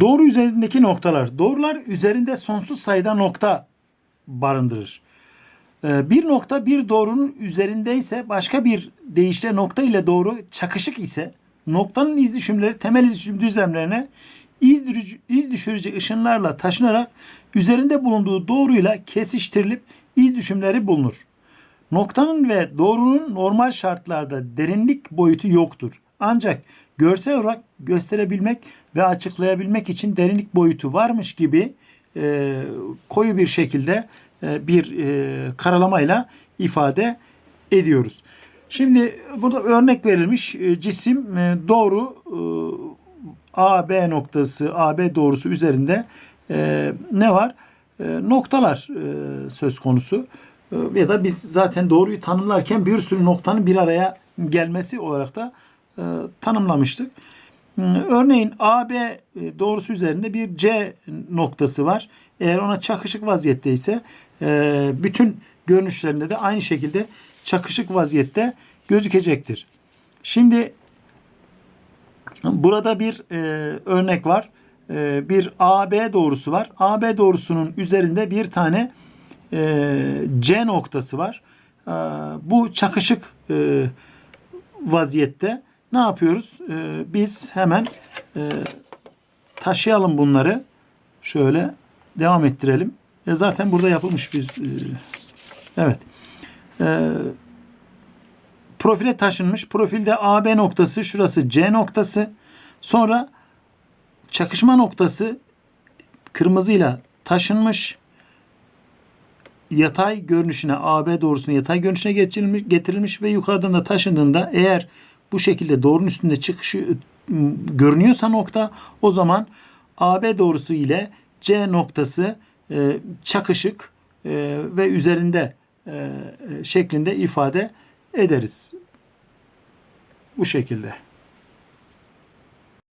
Doğru üzerindeki noktalar. Doğrular üzerinde sonsuz sayıda nokta barındırır. Ee, Bir nokta bir doğrunun üzerindeyse başka bir deyişle nokta ile doğru çakışık ise noktanın iz düşümleri temel iz düşüm düzlemlerine iz, düşürücü, iz düşürücü ışınlarla taşınarak üzerinde bulunduğu doğruyla kesiştirilip iz düşümleri bulunur. Noktanın ve doğrunun normal şartlarda derinlik boyutu yoktur. Ancak görsel olarak gösterebilmek ve açıklayabilmek için derinlik boyutu varmış gibi e, koyu bir şekilde e, bir e, karalamayla ifade ediyoruz. Şimdi burada örnek verilmiş e, cisim e, doğru e, AB noktası, AB doğrusu üzerinde e, ne var? E, noktalar e, söz konusu. E, ya da biz zaten doğruyu tanımlarken bir sürü noktanın bir araya gelmesi olarak da e, tanımlamıştık. E, Örneğin AB e, doğrusu üzerinde bir C noktası var. Eğer ona çakışık vaziyetteyse e, bütün görünüşlerinde de aynı şekilde çakışık vaziyette gözükecektir. Şimdi Burada bir örnek var. Bir AB doğrusu var. AB doğrusunun üzerinde bir tane C noktası var. Bu çakışık vaziyette ne yapıyoruz? E, biz hemen e, taşıyalım bunları. Şöyle devam ettirelim. E, zaten burada yapılmış biz. E, evet. E, profile taşınmış. Profilde AB noktası, şurası C noktası. Sonra çakışma noktası kırmızıyla taşınmış. Yatay görünüşüne, AB doğrusuna yatay görünüşüne getirilmiş, getirilmiş ve yukarıdan da taşındığında eğer bu şekilde doğrunun üstünde çıkışı ıı, görünüyorsa nokta o zaman AB doğrusu ile C noktası e, çakışık e, ve üzerinde e, şeklinde ifade ederiz. Bu şekilde.